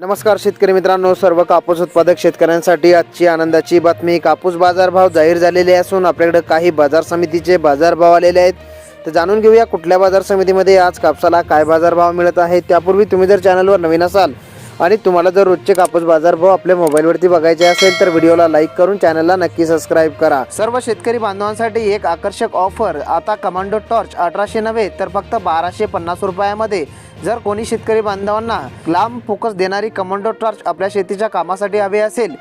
नमस्कार शेतकरी मित्रांनो सर्व कापूस उत्पादक शेतकऱ्यांसाठी आजची आनंदाची बातमी. कापूस बाजारभाव जाहीर झालेले असून आपल्याकडे काही बाजार समितीचे बाजारभाव आलेले आहेत. तर जाणून घेऊया कुठल्या बाजार समितीमध्ये आज कापसाला काय बाजारभाव मिळत आहे त्यापूर्वी तुम्ही जर चॅनलवर नवीन असाल आणि तुम्हाला जर रोजचे कापूस बाजारभाव आपल्या मोबाईलवरती बघायचे असेल तर व्हिडिओला लाईक करून चॅनलला नक्की सबस्क्राईब करा. सर्व शेतकरी बांधवांसाठी एक आकर्षक ऑफर. आता कमांडो टॉर्च अठराशे नव्हे तर फक्त बाराशे पन्नास रुपयामध्ये. जर कोणी शेतकरी बांधवांना लांब फोकस देणारी कमांडो टॉर्च आपल्या शेतीच्या कामासाठी हवे असेल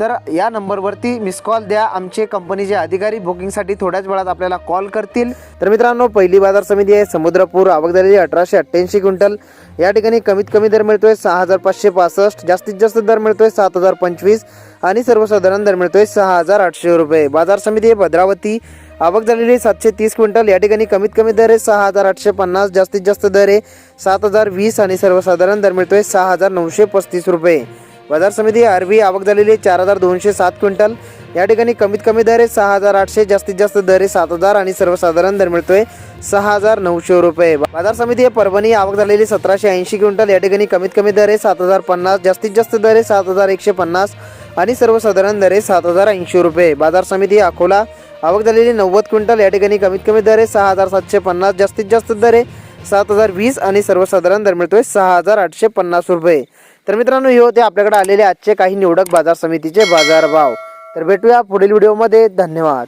तर या नंबरवरती मिस कॉल द्या. आमचे कंपनीचे अधिकारी बुकिंगसाठी थोड्याच वेळात आपल्याला कॉल करतील. तर मित्रांनो पहिली बाजार समिती आहे समुद्रपूर. आवक झालेली अठराशे अठ्ठ्याऐंशी क्विंटल. या ठिकाणी कमीत कमी दर मिळतोय सहा हजार पाचशे पासष्ट. जास्तीत जास्त दर मिळतोय सात हजार पंचवीस. आणि सर्वसाधारण दर मिळतोय सहा हजार आठशे रुपये. बाजार समिती आहे भद्रावती. आवक झालेली सातशे तीस क्विंटल. या ठिकाणी कमीत कमी दर आहे सहा हजार आठशे पन्नास. जास्तीत जास्त दर आहे सात हजार वीस. आणि सर्वसाधारण दर मिळतोय सहा हजार नऊशे पस्तीस रुपये. बाजार समिती आरबी आवक झालेली चार हजार दोनशे सात क्विंटल. या ठिकाणी कमीत कमी दर आहे सहा हजार आठशे जास्तीत जास्त दर आहे सात हजार आणि सर्वसाधारण दर मिळतोय सहा हजार नऊशे रुपये. बाजार समिती आहे परभणी आवक झालेली सतराशे ऐंशी क्विंटल. या ठिकाणी कमीत कमी दर आहे सात हजार पन्नास जास्तीत जास्त दर आहे सात हजार एकशे पन्नास आणि सर्वसाधारण दर आहे सात हजार ऐंशी रुपये. बाजार समिती अकोला आवक झालेली नव्वद क्विंटल. या ठिकाणी कमीत कमी दर आहे सहा हजार सातशे पन्नास जास्तीत जास्त दर आहे सात हजार वीस आणि सर्वसाधारण दर मिळतोय सहा हजार आठशे पन्नास रुपये. तर मित्रांनो हे होते आपल्याकडे आलेले आजचे काही निवडक बाजार समितीचे बाजारभाव. तर भेटूया पुढील व्हिडिओमध्ये. धन्यवाद.